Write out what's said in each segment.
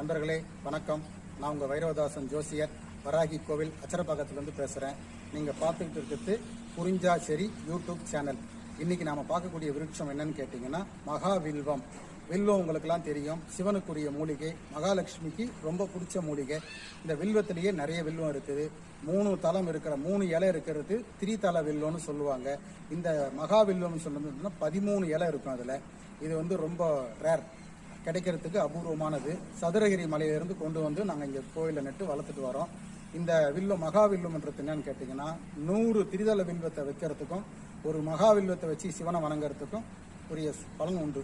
நண்பர்களே வணக்கம். நான் உங்கள் வைரவதாசன் ஜோசியர். வராகி கோவில் அச்சரப்பாக்கத்துலேருந்து பேசுகிறேன் நீங்கள் பார்த்துக்கிட்டு இருக்கிறது புரிஞ்சா செரி யூடியூப் சேனல். இன்னைக்கு நாம் பார்க்கக்கூடிய விருட்சம் என்னன்னு கேட்டிங்கன்னா மகா வில்வம் வில்வம் உங்களுக்கெல்லாம் தெரியும். சிவனுக்குரிய மூலிகை மகாலட்சுமிக்கு ரொம்ப பிடிச்ச மூலிகை. இந்த வில்வத்திலேயே நிறைய வில்வம் இருக்குது. மூணு தளம் இருக்கிற மூணு இலை இருக்கிறது திரிதல வில்வம்னு சொல்லுவாங்க. இந்த மகா வில்வம்னு சொல்லுறதுன்னா பதிமூணு இலை இருக்கும் அதில். இது வந்து ரொம்ப ரேர் கிடைக்கிறதுக்கு அபூர்வமானது. சதுரகிரி மலையிலிருந்து கொண்டு வந்து நாங்கள் இங்கே கோயிலில் நட்டு வளர்த்துட்டு வரோம். இந்த வில்வம் மகா வில்வம்ன்றது என்னன்னு கேட்டிங்கன்னா நூறு திரிதள வில்வத்தை வைக்கிறதுக்கும் ஒரு மகா வில்வத்தை வச்சு சிவனை வணங்குறதுக்கும் உரிய பலன் உண்டு.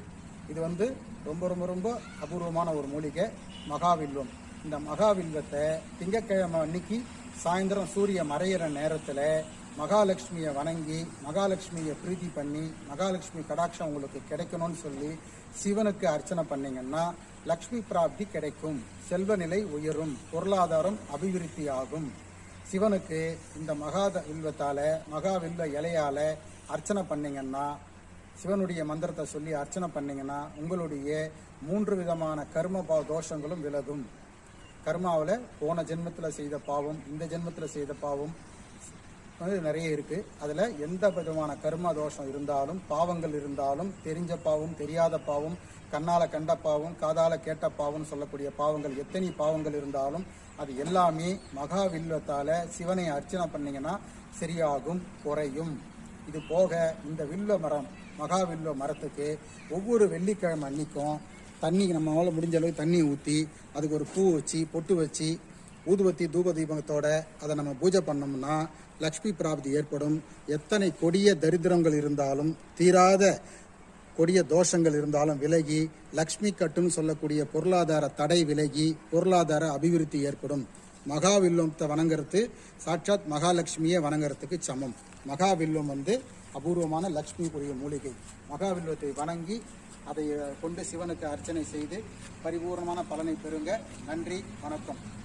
இது வந்து ரொம்ப ரொம்ப ரொம்ப அபூர்வமான ஒரு மூலிகை மகாவில்வம் இந்த மகாவில்வத்தை திங்கட்கிழமை அன்னைக்கு சாயந்தரம் சூரிய மறையிற நேரத்தில் மகாலட்சுமியை வணங்கி மகாலட்சுமியை பிரீத்தி பண்ணி மகாலட்சுமி கடாட்சம் உங்களுக்கு கிடைக்கணும்னு சொல்லி சிவனுக்கு அர்ச்சனை பண்ணீங்கன்னா லக்ஷ்மி பிராப்தி கிடைக்கும். செல்வ நிலை உயரும் பொருளாதாரம் அபிவிருத்தி ஆகும் சிவனுக்கு இந்த மகா வில்வத்தால் மகா வில்வ இலையால அர்ச்சனை பண்ணீங்கன்னா சிவனுடைய மந்திரத்தை சொல்லி அர்ச்சனை பண்ணீங்கன்னா உங்களுடைய மூன்று விதமான கர்ம பாவ தோஷங்களும் விலகும். கர்மாவில் போன ஜென்மத்தில் செய்த பாவம் இந்த ஜென்மத்தில் செய்த பாவம் வந்து நிறைய இருக்கு. அதில் எந்த விதமான கர்ம தோஷம் இருந்தாலும் பாவங்கள் இருந்தாலும் தெரிஞ்ச பாவம் தெரியாத பாவம் கண்ணால கண்ட பாவம் காதால கேட்ட பாவம் சொல்லக்கூடிய பாவங்கள் எத்தனை பாவங்கள் இருந்தாலும் அது எல்லாமே மகாவில்வத்தால சிவனை அர்ச்சனை பண்ணீங்கன்னா சரியாகும் குறையும். இது போக இந்த வில்வ மரம் மகா வில்வ மரத்துக்கு ஒவ்வொரு வெள்ளிக்கிழமை அன்னைக்கும் தண்ணி நம்மளால் முடிஞ்ச அளவுக்கு தண்ணி ஊற்றி அதுக்கு ஒரு பூ வச்சு பொட்டு வச்சு ஊதுபத்தி தூப தீபத்தோட அதை நம்ம பூஜை பண்ணோம்னா லக்ஷ்மி பிராப்தி ஏற்படும். எத்தனை கொடிய தரித்திரங்கள் இருந்தாலும் தீராத கொடிய தோஷங்கள் இருந்தாலும் விலகி லக்ஷ்மி கட்டுன்னு சொல்லக்கூடிய பொருளாதார தடை விலகி பொருளாதார அபிவிருத்தி ஏற்படும். மகாவில்வத்தை வணங்குறது சாட்சாத் மகாலட்சுமியை வணங்குறதுக்கு சமம். மகாவில்வம் வந்து அபூர்வமான லக்ஷ்மிக்குரிய மூலிகை. மகாவில்வத்தை வணங்கி அதை கொண்டு சிவனுக்கு அர்ச்சனை செய்து பரிபூர்ணமான பலனை பெறுங்க. நன்றி வணக்கம்.